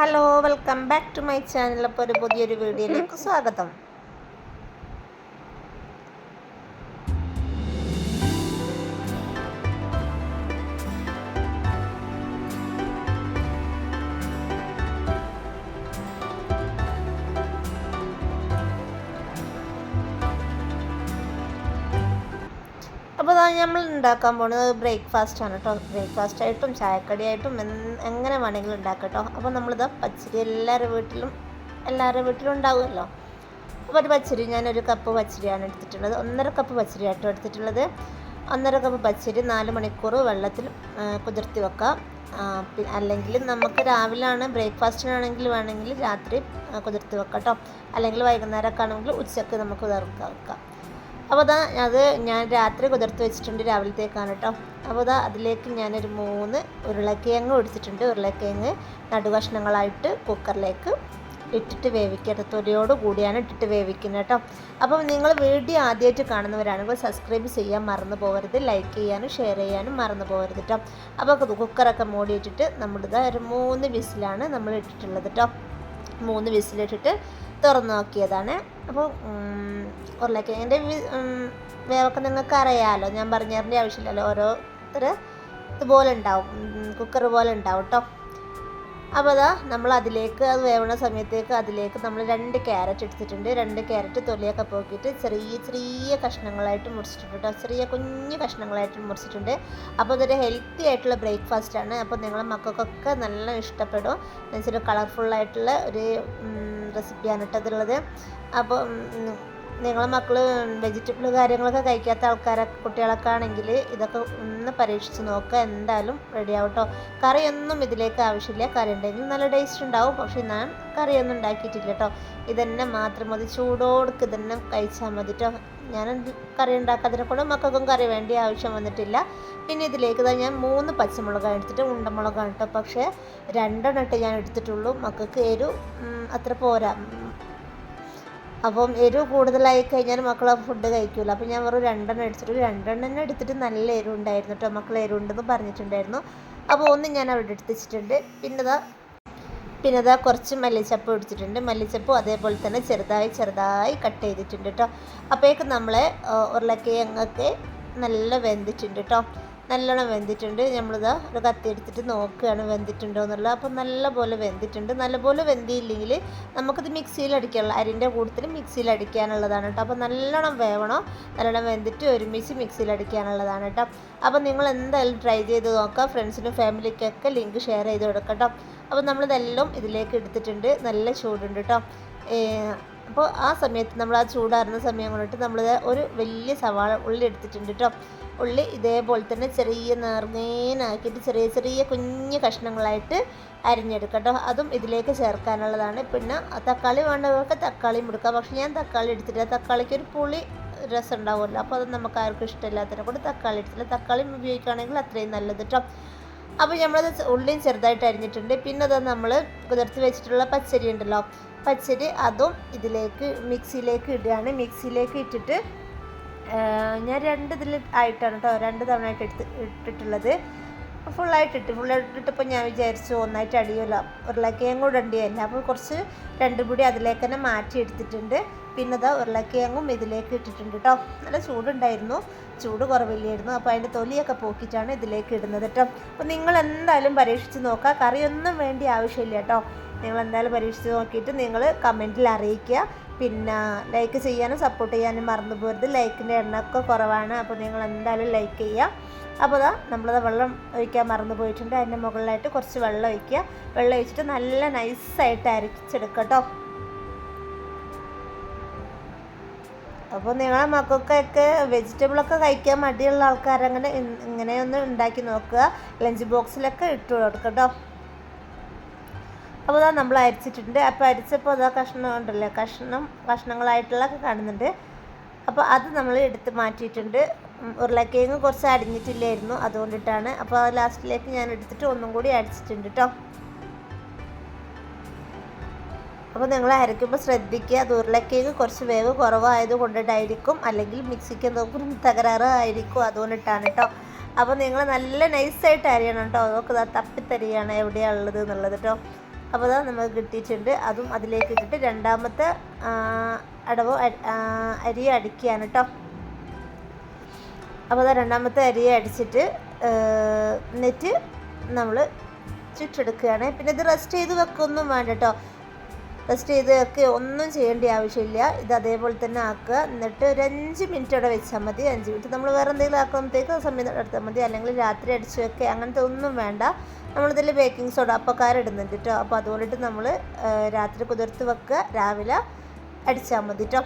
Hello welcome back to my channel അപ്പോൾ ഒരു പുതിയൊരു വീഡിയോയിലേക്ക് സ്വാഗതം. നമ്മൾ ഉണ്ടാക്കാൻ പോകുന്നത് ബ്രേക്ക്ഫാസ്റ്റ് ആണ് കേട്ടോ ബ്രേക്ക്ഫാസ്റ്റ് ആയിട്ടും ചായക്കടിയായിട്ടും എങ്ങനെ വേണമെങ്കിലും ഉണ്ടാക്കാം കേട്ടോ അപ്പോൾ നമ്മളിത് പച്ചരി എല്ലാവരുടെ വീട്ടിലും എല്ലാവരുടെ വീട്ടിലും ഉണ്ടാവുമല്ലോ. അപ്പോൾ ഒരു പച്ചരി ഞാനൊരു കപ്പ് പച്ചരിയാണ് എടുത്തിട്ടുള്ളത്. ഒന്നര കപ്പ് പച്ചരി ആയിട്ടും എടുത്തിട്ടുള്ളത്. ഒന്നര കപ്പ് പച്ചരി നാല് മണിക്കൂർ വെള്ളത്തിൽ കുതിർത്തി വെക്കാം. അല്ലെങ്കിൽ നമുക്ക് രാവിലെയാണ് ബ്രേക്ക്ഫാസ്റ്റിനാണെങ്കിൽ വേണമെങ്കിൽ രാത്രി കുതിർത്ത് വെക്കാം കേട്ടോ അല്ലെങ്കിൽ വൈകുന്നേരമൊക്കെ ആണെങ്കിൽ ഉച്ചയ്ക്ക് നമുക്ക് കുതിർക്കാൻ വെക്കാം. അപ്പോൾ അതാ അത് ഞാൻ രാത്രി കുതിർത്ത് വെച്ചിട്ടുണ്ട് രാവിലത്തേക്കാണ് കേട്ടോ അപ്പോൾ അതാ അതിലേക്ക് ഞാനൊരു മൂന്ന് ഉരുളക്കിഴങ്ങ് ഒടിച്ചിട്ടുണ്ട് ഉരുളക്കിഴങ്ങ് നടുകഷ്ണങ്ങളായിട്ട് കുക്കറിലേക്ക് ഇട്ടിട്ട് വേവിക്കട്ടെ തൊലിയോട് കൂടിയാണ് ഇട്ടിട്ട് വേവിക്കുന്നത് കേട്ടോ അപ്പം നിങ്ങൾ വീഡിയോ ആദ്യമായിട്ട് കാണുന്നവരാണെങ്കിൽ സബ്സ്ക്രൈബ് ചെയ്യാൻ മറന്നു പോകരുത് ലൈക്ക് ചെയ്യാനും ഷെയർ ചെയ്യാനും മറന്നു പോകരുത് കേട്ടോ അപ്പോൾ കുക്കറൊക്കെ മൂടി ഇട്ടിട്ട് നമ്മളിത് ഒരു മൂന്ന് വിസിലാണ് നമ്മൾ ഇട്ടിട്ടുള്ളത് കേട്ടോ മൂന്ന് വിസിലിട്ടിട്ട് തുറന്നു നോക്കിയതാണ്. അപ്പോൾ ഉരുളക്കിഴങ്ങിന്റെ വേവൊക്കെ നിങ്ങൾക്ക് അറിയാമല്ലോ ഞാൻ പറഞ്ഞതിന്റെ ആവശ്യമില്ലല്ലോ. ഓരോരുത്തർ ഇതുപോലെ ഉണ്ടാവും. കുക്കർ പോലെ ഉണ്ടാവും കേട്ടോ അപ്പോൾ അതാ നമ്മൾ അതിലേക്ക് അത് വേവണ സമയത്തേക്ക് അതിലേക്ക് നമ്മൾ രണ്ട് ക്യാരറ്റ് എടുത്തിട്ടുണ്ട്. രണ്ട് ക്യാരറ്റ് തൊലിയൊക്കെ പോക്കിയിട്ട് ചെറിയ ചെറിയ കഷ്ണങ്ങളായിട്ട് മുറിച്ചിട്ടുണ്ട് കേട്ടോ ചെറിയ കുഞ്ഞു കഷ്ണങ്ങളായിട്ട് മുറിച്ചിട്ടുണ്ട്. അപ്പോൾ ഇതൊരു ഹെൽത്തി ആയിട്ടുള്ള ബ്രേക്ക്ഫാസ്റ്റ് ആണ്. അപ്പോൾ നിങ്ങളെ മക്കൾക്കൊക്കെ നല്ല ഇഷ്ടപ്പെടും. എന്നുവെച്ചാൽ കളർഫുള്ളായിട്ടുള്ള ഒരു റെസിപ്പിയാണ് കേട്ടതുള്ളത് അപ്പോൾ ഉം, നിങ്ങളെ മക്കൾ വെജിറ്റബിൾ കാര്യങ്ങളൊക്കെ കഴിക്കാത്ത ആൾക്കാരൊക്കെ കുട്ടികളൊക്കെ ആണെങ്കിൽ ഇതൊക്കെ ഒന്ന് പരീക്ഷിച്ച് നോക്കുക എന്തായാലും റെഡി ആവട്ടോ. കറിയൊന്നും ഇതിലേക്ക് ആവശ്യമില്ല. കറി ഉണ്ടെങ്കിൽ നല്ല ടേസ്റ്റ് ഉണ്ടാവും. പക്ഷേ ഞാൻ കറിയൊന്നും ഉണ്ടാക്കിയിട്ടില്ല കേട്ടോ ഇതന്നെ മാത്രം മതി. ചൂടോടുക്ക് ഇതന്നെ കഴിച്ചാൽ മതി കേട്ടോ ഞാൻ കറി ഉണ്ടാക്കാതിനെ കൊണ്ട് മക്കൾക്കും കറി വേണ്ടി ആവശ്യം വന്നിട്ടില്ല. പിന്നെ ഇതിലേക്ക് തന്നെ ഞാൻ മൂന്ന് പച്ചമുളകാണ് എടുത്തിട്ട് ഉണ്ടമുളകാണ് കേട്ടോ പക്ഷേ രണ്ടെണ്ണം ഇട്ട് ഞാൻ എടുത്തിട്ടുള്ളൂ. മക്കൾക്ക് എരു അത്ര പോരാ. അപ്പം എരിവ് കൂടുതലായി കഴിഞ്ഞാൽ മക്കൾ ഫുഡ് കഴിക്കില്ല അപ്പം ഞാൻ വെറും രണ്ടെണ്ണം എടുത്തിട്ട് രണ്ടെണ്ണം തന്നെ എടുത്തിട്ട് നല്ല എരിവ് ഉണ്ടായിരുന്നു കേട്ടോ മക്കൾ എരിവുണ്ടെന്ന് പറഞ്ഞിട്ടുണ്ടായിരുന്നു. അപ്പോൾ ഒന്ന് ഞാൻ അവിടെ എടുത്ത് വെച്ചിട്ടുണ്ട്. പിന്നെ ഇതാ പിന്നെ ഇതാ കുറച്ച് മല്ലിച്ചപ്പ് എടുത്തിട്ടുണ്ട്. മല്ലിച്ചപ്പും അതേപോലെ തന്നെ ചെറുതായി ചെറുതായി കട്ട് ചെയ്തിട്ടുണ്ട് കേട്ടോ അപ്പോഴേക്കും നമ്മളെ ഉരുളക്കിഴങ്ങൊക്കെ നല്ല വെന്തിട്ടുണ്ട് കേട്ടോ നല്ലോണം വെന്തിട്ടുണ്ട്. നമ്മളിതാ ഒരു കത്തി എടുത്തിട്ട് നോക്കുകയാണ് വെന്തിട്ടുണ്ടോ എന്നുള്ളത് അപ്പോൾ നല്ലപോലെ വെന്തിട്ടുണ്ട്. നല്ലപോലെ വെന്തിയില്ലെങ്കിൽ നമുക്കിത് മിക്സിയിൽ അടിക്കാനുള്ള അരിന്റെ കൂട്ടത്തിൽ മിക്സിയിൽ അടിക്കാനുള്ളതാണ് കേട്ടോ. അപ്പോൾ നല്ലോണം വേവണം. നല്ലോണം വെന്തിട്ട് ഒരുമിച്ച് മിക്സിയിൽ അടിക്കാനുള്ളതാണ് കേട്ടോ. അപ്പോൾ നിങ്ങൾ എന്തായാലും ട്രൈ ചെയ്ത് നോക്കുക. ഫ്രണ്ട്സിനും ഫാമിലിക്കൊക്കെ ലിങ്ക് ഷെയർ ചെയ്ത് കൊടുക്കാം കേട്ടോ അപ്പോൾ നമ്മളിതെല്ലാം ഇതിലേക്ക് എടുത്തിട്ടുണ്ട്. നല്ല ചൂടുണ്ട് കേട്ടോ. അപ്പോൾ ആ സമയത്ത് നമ്മൾ ആ ചൂടാറുന്ന സമയം കൊണ്ടിട്ട് നമ്മൾ ഒരു വലിയ സവാള ഉള്ളി എടുത്തിട്ടുണ്ട് കേട്ടോ ഉള്ളി ഇതേപോലെ തന്നെ ചെറിയ നേർന്നേനാക്കിയിട്ട് ചെറിയ ചെറിയ കുഞ്ഞു കഷ്ണങ്ങളായിട്ട് അരിഞ്ഞെടുക്കട്ടോ കേട്ടോ അതും ഇതിലേക്ക് ചേർക്കാനുള്ളതാണ്. പിന്നെ തക്കാളി വേണ്ടവർക്ക് തക്കാളിയും എടുക്കാം. പക്ഷെ ഞാൻ തക്കാളി എടുത്തിട്ടില്ല. തക്കാളിക്ക് ഒരു പുളി രസം ഉണ്ടാവുമല്ലോ. അപ്പോൾ അത് നമുക്ക് ആർക്കും ഇഷ്ടമില്ലാത്തതിനെ കൊണ്ട് തക്കാളി എടുത്തില്ല തക്കാളിയും ഉപയോഗിക്കുകയാണെങ്കിൽ അത്രയും നല്ലത് കേട്ടോ അപ്പോൾ നമ്മളത് ഉള്ളിയും ചെറുതായിട്ട് അരിഞ്ഞിട്ടുണ്ട്. പിന്നെ അത് നമ്മൾ കുതിർത്ത് വെച്ചിട്ടുള്ള പച്ചരി ഉണ്ടല്ലോ. പച്ചരി അതും ഇതിലേക്ക് മിക്സിയിലേക്ക് ഇടുകയാണ്. മിക്സിയിലേക്ക് ഇട്ടിട്ട് ഞാൻ രണ്ട് ഇതിൽ ആയിട്ടാണ് കേട്ടോ രണ്ട് തവണ ആയിട്ട് എടുത്ത് ഇട്ടിട്ടുള്ളത്. ഫുള്ളായിട്ട് ഇട്ട് ഫുള്ളായിട്ട് ഇട്ടപ്പോൾ ഞാൻ വിചാരിച്ചു ഒന്നായിട്ട് അടിയല്ല ഉരുളക്കിഴങ്ങ് കൂടെ അടിയല്ല അപ്പോൾ കുറച്ച് രണ്ടും കൂടി അതിലേക്ക് തന്നെ മാറ്റി എടുത്തിട്ടുണ്ട്. പിന്നെ അതാ ഉരുളക്കിഴങ്ങും ഇതിലേക്ക് ഇട്ടിട്ടുണ്ട് കേട്ടോ നല്ല ചൂടുണ്ടായിരുന്നു. ചൂട് കുറവില്ലായിരുന്നു. അപ്പോൾ അതിന്റെ തൊലിയൊക്കെ പോക്കിയിട്ടാണ് ഇതിലേക്ക് ഇടുന്നത് കേട്ടോ അപ്പോൾ നിങ്ങൾ എന്തായാലും പരീക്ഷിച്ച് നോക്കുക. കറിയൊന്നും വേണ്ടി ആവശ്യമില്ല കേട്ടോ നിങ്ങൾ എന്തായാലും പരീക്ഷിച്ച് നോക്കിയിട്ട് നിങ്ങൾ കമന്റിൽ അറിയിക്കുക. പിന്നെ ലൈക്ക് ചെയ്യാനും സപ്പോർട്ട് ചെയ്യാനും മറന്നു പോരുത്. ലൈക്കിന്റെ എണ്ണമൊക്കെ കുറവാണ്. അപ്പോൾ നിങ്ങൾ എന്തായാലും ലൈക്ക് ചെയ്യുക. അപ്പോൾ അതാ നമ്മളത് വെള്ളം ഒഴിക്കാൻ മറന്നു പോയിട്ടുണ്ട്. അതിന്റെ മുകളിലായിട്ട് കുറച്ച് വെള്ളം ഒഴിക്കുക. വെള്ളം ഒഴിച്ചിട്ട് നല്ല നൈസായിട്ട് അരച്ചെടുക്കുക കേട്ടോ. അപ്പോൾ നിങ്ങളെ മക്കൾക്കൊക്കെ വെജിറ്റബിളൊക്കെ കഴിക്കാൻ മടിയുള്ള ആൾക്കാരങ്ങനെ ഇങ്ങനെയൊന്ന് ഉണ്ടാക്കി നോക്കുക. ലഞ്ച് ബോക്സിലൊക്കെ ഇട്ട് കൊടുക്കട്ടോ കേട്ടോ. അപ്പോൾ അതാ നമ്മൾ അരിച്ചിട്ടുണ്ട്. അപ്പോൾ അരിച്ചപ്പോൾ അതാ കഷ്ണം ഉണ്ടല്ലോ. കഷ്ണം കഷ്ണങ്ങളായിട്ടുള്ള കാണുന്നുണ്ട്. അപ്പോൾ അത് നമ്മൾ എടുത്ത് മാറ്റിയിട്ടുണ്ട്. ഉരുളക്കിഴങ്ങ് കുറച്ച് അടിഞ്ഞിട്ടില്ലായിരുന്നു. അതുകൊണ്ടിട്ടാണ്. അപ്പോൾ ലാസ്റ്റിലേക്ക് ഞാൻ എടുത്തിട്ട് ഒന്നും കൂടി അടിച്ചിട്ടുണ്ട് കേട്ടോ അപ്പോൾ നിങ്ങൾ അരയ്ക്കുമ്പോൾ ശ്രദ്ധിക്കുക. അത് ഉരുളക്കിഴങ്ങ് കുറച്ച് വേവ് കുറവായത് കൊണ്ടിട്ടായിരിക്കും. അല്ലെങ്കിൽ മിക്സിക്ക് എന്തെങ്കിലും തകരാറ് ആയിരിക്കും. അതുകൊണ്ടിട്ടാണ് കേട്ടോ അപ്പോൾ നിങ്ങൾ നല്ല നൈസായിട്ട് അരിയണം കേട്ടോ അതൊക്കെ തപ്പിത്തരിയാണ് എവിടെയാണ് ഉള്ളത് എന്നുള്ളത് കേട്ടോ അപ്പോൾ അത് നമുക്ക് കിട്ടിയിട്ടുണ്ട് അതും അതിലേക്ക് ഇട്ടിട്ട് രണ്ടാമത്തെ അടവോ അരി- അടിക്കുകയാണ് കേട്ടോ അപ്പോൾ അതാ രണ്ടാമത്തെ അരി അടിച്ചിട്ട് എന്നിട്ട് നമ്മൾ ചുറ്റെടുക്കുകയാണ് പിന്നെ ഇത് റെസ്റ്റ് ചെയ്ത് വെക്കൊന്നും വേണ്ട കേട്ടോ റെസ്റ്റ് ചെയ്ത് വെക്കുക ഒന്നും ചെയ്യേണ്ട ആവശ്യമില്ല. ഇത് അതേപോലെ തന്നെ ആക്കുക. എന്നിട്ട് ഒരു അഞ്ച് മിനിറ്റ് അവിടെ വെച്ചാൽ മതി. അഞ്ച് മിനിറ്റ് നമ്മൾ വേറെ എന്തെങ്കിലും ആക്കുമ്പോഴത്തേക്ക് സമയം എടുത്താൽ മതി. അല്ലെങ്കിൽ രാത്രി അടിച്ച് വെക്കുക അങ്ങനത്തെ ഒന്നും വേണ്ട. നമ്മളിതിൽ ബേക്കിംഗ് സോഡ അപ്പക്കാരിടുന്നുണ്ട് കേട്ടോ അപ്പോൾ അതുകൊണ്ടിട്ട് നമ്മൾ രാത്രി കുതിർത്ത് വെക്കുക. രാവിലെ അടിച്ചാൽ മതി കേട്ടോ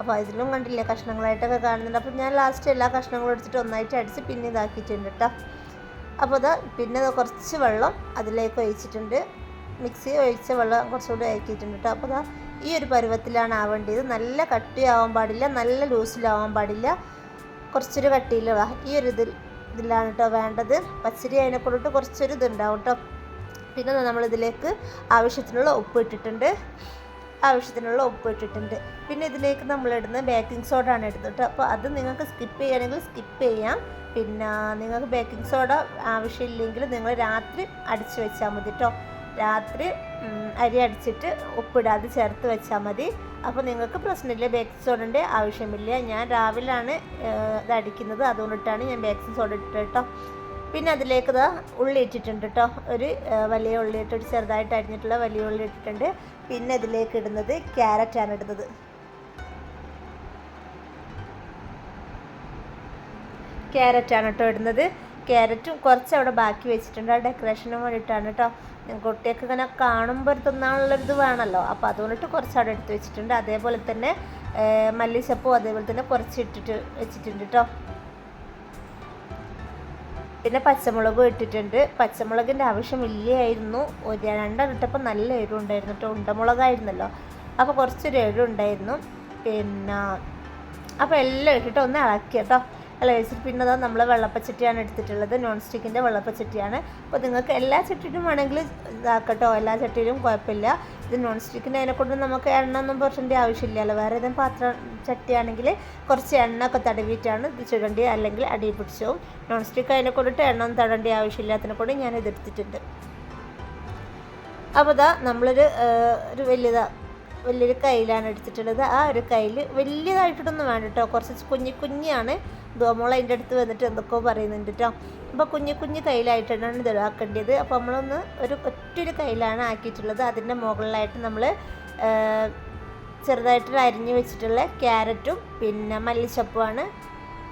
അപ്പോൾ ഇതിലും കണ്ടില്ല കഷ്ണങ്ങളായിട്ടൊക്കെ കാണുന്നുണ്ട്. അപ്പോൾ ഞാൻ ലാസ്റ്റ് എല്ലാ കഷ്ണങ്ങളും എടുത്തിട്ട് ഒന്നായിട്ട് അടിച്ച് പിന്നെ ഇതാക്കിയിട്ടുണ്ട് കേട്ടോ അപ്പോൾ അത് പിന്നെ കുറച്ച് വെള്ളം അതിലേക്ക് ഒഴിച്ചിട്ടുണ്ട്. മിക്സി ഒഴിച്ച വെള്ളം കുറച്ചുകൂടി ആക്കിയിട്ടുണ്ട് കേട്ടോ അപ്പോൾ ദാ ഈ ഒരു പരുവത്തിലാണ് ആവേണ്ടത്. നല്ല കട്ടിയാവാൻ പാടില്ല നല്ല ലൂസിലാവാൻ പാടില്ല. കുറച്ചൊരു കട്ടിയിലുള്ള ഈ ഒരു ഇതിൽ ഇതിലാണ് കേട്ടോ വേണ്ടത്. പച്ചരി അതിനെ കൊണ്ടിട്ട് കുറച്ചൊരു ഇതുണ്ടാവും കേട്ടോ പിന്നെ നമ്മളിതിലേക്ക് ആവശ്യത്തിനുള്ള ഉപ്പ് ഇട്ടിട്ടുണ്ട്. ആവശ്യത്തിനുള്ള ഉപ്പ് ഇട്ടിട്ടുണ്ട്. പിന്നെ ഇതിലേക്ക് നമ്മളിടുന്ന ബേക്കിംഗ് സോഡ ആണ് കേട്ടോ അപ്പോൾ അത് നിങ്ങൾക്ക് സ്കിപ്പ് ചെയ്യുകയാണെങ്കിൽ സ്കിപ്പ് ചെയ്യാം. പിന്നെ നിങ്ങൾക്ക് ബേക്കിംഗ് സോഡ ആവശ്യമില്ലെങ്കിൽ നിങ്ങൾ രാത്രി അടിച്ചു വെച്ചാൽ മതി കേട്ടോ രാത്രി അരി അടിച്ചിട്ട് ഉപ്പിടാതെ ചേർത്ത് വെച്ചാൽ മതി. അപ്പോൾ നിങ്ങൾക്ക് പ്രശ്നമില്ല ബേക്കിംഗ് സോഡന്റെ ആവശ്യമില്ല. ഞാൻ രാവിലെയാണ് ഇത് അടിക്കുന്നത്. അതുകൊണ്ടിട്ടാണ് ഞാൻ ബേക്കിംഗ് സോഡ ഇട്ടത് കേട്ടോ പിന്നെ അതിലേക്ക് ഇതാ ഉള്ളി ഇട്ടിട്ടുണ്ട് കേട്ടോ ഒരു വലിയ ഉള്ളി ഇട്ടിട്ട് ചെറുതായിട്ട് അരിഞ്ഞിട്ടുള്ള വലിയ ഉള്ളി ഇട്ടിട്ടുണ്ട്. പിന്നെ അതിലേക്ക് ഇടുന്നത് ക്യാരറ്റാണ് ഇടുന്നത്. ക്യാരറ്റാണ് കേട്ടോ ഇടുന്നത്. ക്യാരറ്റും കുറച്ച് അവിടെ ബാക്കി വെച്ചിട്ടുണ്ട്. ആ ഡെക്കറേഷന് വേണ്ടിയിട്ടാണ് കേട്ടോ കുട്ടിയൊക്കെ ഇങ്ങനെ കാണുമ്പോൾ ഒരു തിന്നാനുള്ളൊരിത് വേണമല്ലോ അപ്പോൾ അതുകൊണ്ടിട്ട് കുറച്ച് അവിടെ എടുത്ത് വെച്ചിട്ടുണ്ട്. അതേപോലെ തന്നെ മല്ലിച്ചപ്പും അതേപോലെ തന്നെ കുറച്ച് ഇട്ടിട്ട് വെച്ചിട്ടുണ്ട് കേട്ടോ പിന്നെ പച്ചമുളകും ഇട്ടിട്ടുണ്ട്. പച്ചമുളകിന്റെ ആവശ്യമില്ലായിരുന്നു ഒരു രണ്ടെണ്ണം നല്ല എരിവുണ്ടായിരുന്നു കേട്ടോ ഉണ്ടമുളകായിരുന്നല്ലോ. അപ്പോൾ കുറച്ചൊരു എരിവുണ്ടായിരുന്നു. പിന്നെ അപ്പോൾ എല്ലാം ഇട്ടിട്ട് ഒന്ന് ഇളക്കി കേട്ടോ ഇള വെച്ചിട്ട് പിന്നെ അതാ നമ്മൾ വെള്ളപ്പച്ചട്ടിയാണ് എടുത്തിട്ടുള്ളത്. നോൺ സ്റ്റിക്കിന്റെ വെള്ളപ്പച്ചട്ടിയാണ്. അപ്പോൾ നിങ്ങൾക്ക് എല്ലാ ചട്ടിയിലും വേണമെങ്കിൽ ഇതാക്കട്ടോ. എല്ലാ ചട്ടിയിലും കുഴപ്പമില്ല. ഇത് നോൺ സ്റ്റിക്കിന്റെ അതിനെ കൊണ്ട് നമുക്ക് എണ്ണ ഒന്നും പുരട്ടേണ്ട ആവശ്യമില്ലല്ലോ. വേറെ ഏതെങ്കിലും പാത്രം ചട്ടിയാണെങ്കിൽ കുറച്ച് എണ്ണ ഒക്കെ തടവിയിട്ടാണ് ഇത് ചുടേണ്ടി അല്ലെങ്കിൽ അടി പിടിച്ചോ നോൺ സ്റ്റിക്ക് അതിനെ കൊണ്ടിട്ട് എണ്ണ ഒന്നും തടേണ്ട ആവശ്യമില്ലാത്തതിനെ കൊണ്ട് ഞാൻ ഇതെടുത്തിട്ടുണ്ട് അപ്പോൾ ഇതാ നമ്മളൊരു ഒരു വലിയതാ വലിയൊരു കയ്യിലാണ് എടുത്തിട്ടുള്ളത്. ആ ഒരു കയ്യിൽ വലിയതായിട്ടൊന്നും വേണ്ട കേട്ടോ. കുറച്ച് കുഞ്ഞി കുഞ്ഞാണ് ദോമോൾ അതിന്റെ അടുത്ത് വന്നിട്ട് എന്തൊക്കെയോ പറയുന്നുണ്ട് കേട്ടോ അപ്പോൾ കുഞ്ഞു കുഞ്ഞു കയ്യിലായിട്ടാണ് ഇത് ആക്കേണ്ടത് അപ്പോൾ നമ്മളൊന്ന് ഒരു ഒറ്റൊരു കയ്യിലാണ് ആക്കിയിട്ടുള്ളത്. അതിന്റെ മുകളിലായിട്ട് നമ്മൾ ചെറുതായിട്ട് അരിഞ്ഞു വെച്ചിട്ടുള്ള ക്യാരറ്റും പിന്നെ മല്ലിച്ചപ്പുമാണ്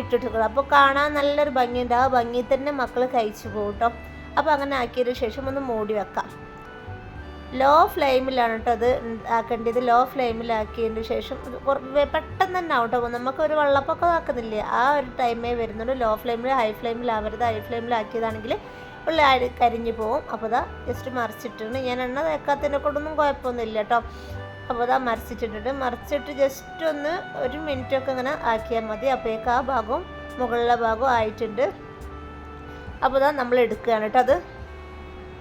ഇട്ടിട്ടുള്ളത്. അപ്പോൾ കാണാൻ നല്ലൊരു ഭംഗിയുണ്ട്. ആ ഭംഗി തന്നെ മക്കൾ കഴിച്ചു പോകും കേട്ടോ അപ്പോൾ അങ്ങനെ ആക്കിയതിന് ശേഷം ഒന്ന് മൂടി വെക്കാം. ലോ ഫ്ലെയിമിലാണ് കേട്ടോ അത് ആക്കേണ്ടത്. ലോ ഫ്ലെയിമിലാക്കിയതിന് ശേഷം ഇത് പെട്ടെന്ന് തന്നെ ആവും. കേട്ടോ നമുക്ക് ഒരു വെള്ളപ്പൊക്കം ആക്കുന്നില്ലേ? ആ ഒരു ടൈമേ വരുന്നുള്ളൂ. ലോ ഫ്ലെയിമിൽ ഹൈ ഫ്ലെയിമിലാവരുത് ഹൈ ഫ്ലെയിമിലാക്കിയതാണെങ്കിൽ ഉള്ള കരിഞ്ഞു പോവും. അപ്പോൾ അതാ ജസ്റ്റ് മറിച്ചിട്ടുണ്ട് ഞാൻ എണ്ണ തേക്കാത്തതിനെ കൊണ്ടൊന്നും കുഴപ്പമൊന്നുമില്ല കേട്ടോ. അപ്പോൾ അതാ മറിച്ചിട്ടിട്ടുണ്ട്. മറിച്ചിട്ട് ജസ്റ്റ് ഒന്ന് ഒരു മിനിറ്റൊക്കെ ഇങ്ങനെ ആക്കിയാൽ മതി. അപ്പോഴേക്ക് ആ ഭാഗവും മുകളിലെ ഭാഗവും ആയിട്ടുണ്ട്. അപ്പോൾ ഇതാ നമ്മൾ എടുക്കുകയാണ് കേട്ടോ അത്.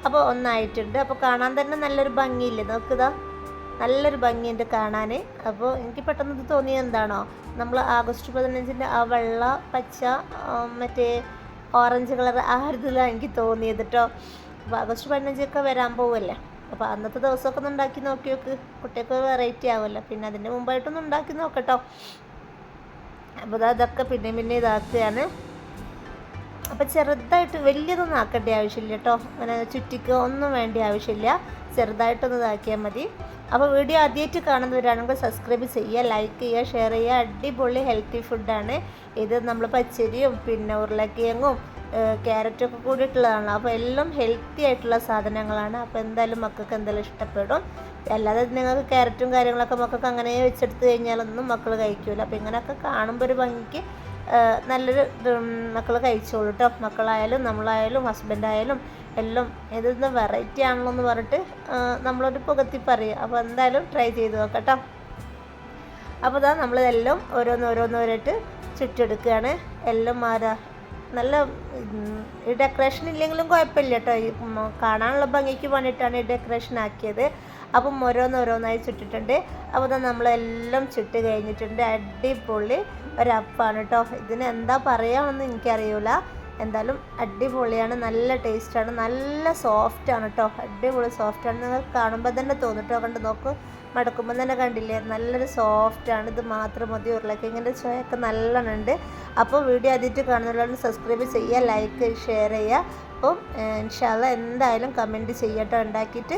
അപ്പോൾ ഒന്നായിട്ടുണ്ട്. അപ്പോൾ കാണാൻ തന്നെ നല്ലൊരു ഭംഗിയില്ലേ? നോക്കിതാ. നല്ലൊരു ഭംഗിയുണ്ട് കാണാൻ അപ്പോൾ എനിക്ക് പെട്ടെന്ന് ഇത് തോന്നിയത് എന്താണോ? നമ്മൾ ആഗസ്റ്റ് പതിനഞ്ചിന്റെ ആ വെള്ള പച്ച മറ്റേ ഓറഞ്ച് കളർ ആ ഒരു ഇതിലാണ് എനിക്ക് തോന്നിയത് കേട്ടോ അപ്പോൾ ആഗസ്റ്റ് പതിനഞ്ചൊക്കെ വരാൻ പോവല്ലേ? അപ്പോൾ അന്നത്തെ ദിവസമൊക്കെ ഉണ്ടാക്കി നോക്കി നോക്ക്. കുട്ടികൾക്ക് വെറൈറ്റി ആവുമല്ലോ. പിന്നെ അതിന്റെ മുമ്പായിട്ടൊന്ന് ഉണ്ടാക്കി നോക്കട്ടോ. അപ്പോൾ അതൊക്കെ പിന്നെയും പിന്നെ പിന്നെ ഇതാക്കുകയാണ്. അപ്പോൾ ചെറുതായിട്ട് വലിയതൊന്നും ആക്കേണ്ട ആവശ്യമില്ല കേട്ടോ. അങ്ങനെ ചുറ്റിക്കോ ഒന്നും വേണ്ട ആവശ്യമില്ല. ചെറുതായിട്ടൊന്ന് ഇതാക്കിയാൽ മതി. അപ്പോൾ വീഡിയോ ആദ്യമായിട്ട് കാണുന്നവരാണെങ്കിൽ സബ്സ്ക്രൈബ് ചെയ്യുക ലൈക്ക് ചെയ്യുക ഷെയർ ചെയ്യുക. അടിപൊളി ഹെൽത്തി ഫുഡാണ് ഇത് നമ്മൾ പച്ചരിയും പിന്നെ ഉരുളക്കിഴങ്ങും ക്യാരറ്റൊക്കെ കൂടിയിട്ടുള്ളതാണ്. അപ്പോൾ എല്ലാം ഹെൽത്തി ആയിട്ടുള്ള സാധനങ്ങളാണ്. അപ്പോൾ എന്തായാലും മക്കൾക്ക് എന്തായാലും ഇഷ്ടപ്പെടും. അല്ലാതെ നിങ്ങൾക്ക് ക്യാരറ്റും കാര്യങ്ങളൊക്കെ മക്കൾക്ക് അങ്ങനെ വെച്ചെടുത്ത് കഴിഞ്ഞാലൊന്നും മക്കൾ കഴിക്കില്ല അപ്പോൾ ഇങ്ങനെയൊക്കെ കാണുമ്പോൾ ഒരു ഭംഗിക്ക് നല്ലൊരു മക്കൾ കഴിച്ചോളൂ കേട്ടോ മക്കളായാലും നമ്മളായാലും ഹസ്ബൻഡായാലും എല്ലാം ഏതൊന്ന് വെറൈറ്റി ആണല്ലോ എന്ന് പറഞ്ഞിട്ട് നമ്മളൊരു പുകത്തി പറയും. അപ്പോൾ എന്തായാലും ട്രൈ ചെയ്ത് നോക്കട്ടോ. അപ്പോൾ ഇതാ നമ്മളിതെല്ലാം ഓരോന്ന് ഓരോന്നോരായിട്ട് ചുറ്റെടുക്കുകയാണ്. എല്ലാം മാറാ നല്ല ഈ ഡെക്കറേഷൻ ഇല്ലെങ്കിലും കുഴപ്പമില്ല കേട്ടോ കാണാനുള്ള ഭംഗിക്ക് വേണ്ടിയിട്ടാണ് ഈ ഡെക്കറേഷൻ ആക്കിയത്. അപ്പം ഓരോന്ന് ഓരോന്നായി ചുറ്റിട്ടുണ്ട് അപ്പോൾ നമ്മളെല്ലാം ചുട്ട് കഴിഞ്ഞിട്ടുണ്ട്. അടിപൊളി ഒരപ്പാണ് കേട്ടോ ഇതിന് എന്താ പറയാമെന്ന് എനിക്കറിയില്ല എന്തായാലും അടിപൊളിയാണ്. നല്ല ടേസ്റ്റാണ്. നല്ല സോഫ്റ്റാണ് കേട്ടോ അടിപൊളി സോഫ്റ്റാണ്. നിങ്ങൾ കാണുമ്പോൾ തന്നെ തോന്നിട്ടോ? കണ്ട് നോക്കും. മടക്കുമ്പോൾ തന്നെ കണ്ടില്ലേ? നല്ലൊരു സോഫ്റ്റാണ്. ഇത് മാത്രം മതി. ഉരുളക്കിങ്ങിന്റെ ചോയൊക്കെ നല്ലോണം ഉണ്ട്. അപ്പോൾ വീഡിയോ ആദ്യമായിട്ട് കാണുന്നവരാണ് സബ്സ്ക്രൈബ് ചെയ്യുക ലൈക്ക് ഷെയർ ചെയ്യുക. അപ്പം ഇൻഷാല്ല എന്തായാലും കമന്റ് ചെയ്യട്ടോ. ഉണ്ടാക്കിയിട്ട്